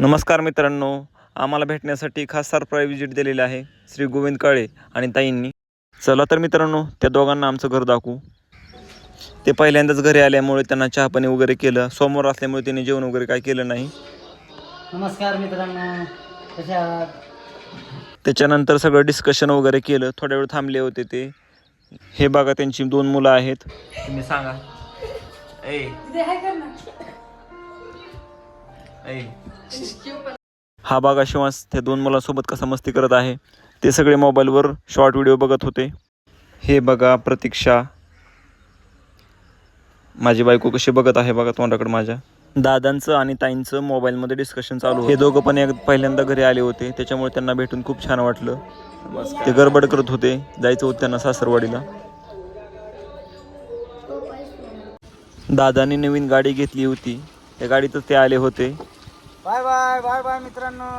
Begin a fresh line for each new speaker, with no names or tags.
नमस्कार मित्रांनो आम्हाला भेटण्यासाठी खास सरप्राईज विजिट दिलेली आहे श्री गोविंद काळे आणि ताईंनी. चला तर मित्रांनो त्या दोघांना आमचं घर दाखवू. ते पहिल्यांदाच घरी आल्यामुळे त्यांना चहापाणी वगैरे केलं सोमवार असल्यामुळे त्यांनी जेवण वगैरे काय केलं नाही.
नमस्कार मित्रांनो आहात?
त्याच्यानंतर सगळं डिस्कशन वगैरे केलं थोड्या वेळ थांबले होते ते. हे बघा त्यांची दोन मुलं आहेत. तुम्ही सांगा. ए ए हा बघा शिवास त्या दोन मुलांसोबत कसा मस्ती करत आहे. ते सगळे मोबाईलवर शॉर्ट व्हिडिओ बघत होते. हे बघा प्रतीक्षा. माझी बायको कशी बघत आहे बघा तोंडाकडे माझ्या. दादांचं आणि ताईंचं मोबाईलमध्ये डिस्कशन चालू हे दोघं पण एक पहिल्यांदा घरी आले होते. त्याच्यामुळे त्यांना भेटून खूप छान वाटलं. ते गडबड करत होते. जायचं होतं त्यांना सासरवाडीला. दादाने नवीन गाडी घेतली होती. त्या गाडीतच ते आले होते.
बाय बाय बाय बाय मित्रांनो.